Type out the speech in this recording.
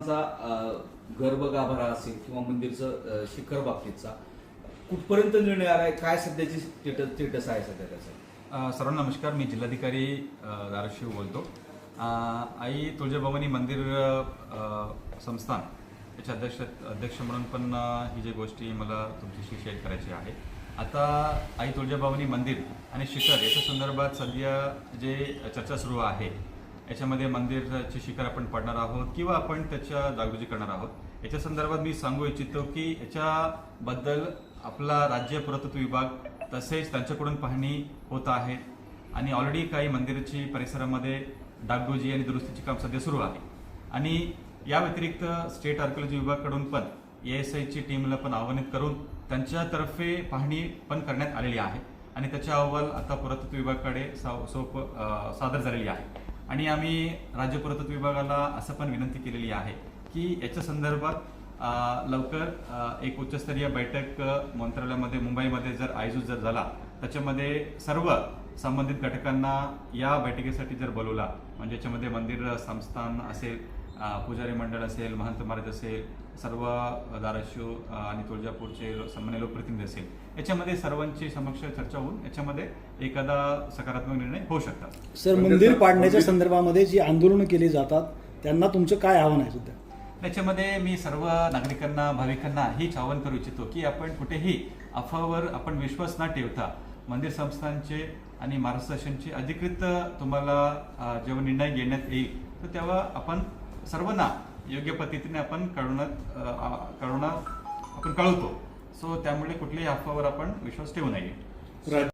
चा, गर्भ गाभारा असेल किंवा मंदिरचं शिखर बाबतीतचा कुठपर्यंत निर्णय आहे काय सध्याची स्टेटस स्टेटस आहे सध्या त्याचं? सर्वांना नमस्कार. मी जिल्हाधिकारी धाराशिव बोलतो. आई तुळजाभवानी मंदिर संस्थान याचे अध्यक्ष अध्यक्ष म्हणून पण ही जी गोष्टी मला तुमच्याशी शेअर करायची आहे. आता आई तुळजाभवानी मंदिर आणि शिखर याच्या संदर्भात सध्या जे चर्चा सुरू आहे याच्यामध्ये मंदिराचे शिखर आपण पडणार आहोत किंवा आपण त्याच्या जागृती करणार आहोत. याच्या संदर्भात मी सांगू इच्छितो की याच्याबद्दल आपला राज्य पुरातत्व विभाग तसेच त्यांच्याकडून पाहणी होत आहे आणि ऑलरेडी काही मंदिराची परिसरामध्ये डागडोजी आणि दुरुस्तीचे काम सध्या सुरू आहे. आणि या व्यतिरिक्त स्टेट आर्किओलॉजी विभागाकडून पण ए एस आयची टीमला पण आव्हानित करून त्यांच्यातर्फे पाहणी पण करण्यात आलेली आहे. आणि त्याचा अहवाल आता पुरातत्व विभागाकडे सा- सोप सादर झालेली आहे. आणि आम्ही राज्य पुरातत्व विभागाला असं पण विनंती केलेली आहे की याच्या संदर्भात लवकर एक उच्चस्तरीय बैठक मंत्रालयामध्ये मुंबईमध्ये जर आयोजित जर झाला त्याच्यामध्ये सर्व संबंधित घटकांना या बैठकीसाठी जर बोलवला म्हणजे याच्यामध्ये मंदिर संस्थान असेल पुजारी मंडळ असेल महंत महाराज असेल सर्व धाराशिव आणि तुळजापूरचे सन्मान्य लोकप्रतिनिधी असेल याच्यामध्ये सर्वांची समक्ष चर्चा होऊन याच्यामध्ये एखादा सकारात्मक निर्णय होऊ शकतात. सर म्हणजे मंदिर पाडण्याच्या संदर्भामध्ये जी आंदोलनं केली जातात त्यांना तुमचं काय आव्हान आहे सध्या? त्याच्यामध्ये मी सर्व नागरिकांना भाविकांना हेच आवाहन करू इच्छितो की आपण कुठेही अफवावर आपण विश्वास न ठेवता मंदिर संस्थांचे आणि महाराष्ट्र शासनचे अधिकृत तुम्हाला जेव्हा निर्णय घेण्यात येईल तर तेव्हा आपण सर्वांना योग्य पद्धतीने आपण कळवण्यात अ, आपण कळवतो. सो त्यामुळे कुठल्याही अफवावर आपण विश्वास ठेवू नये.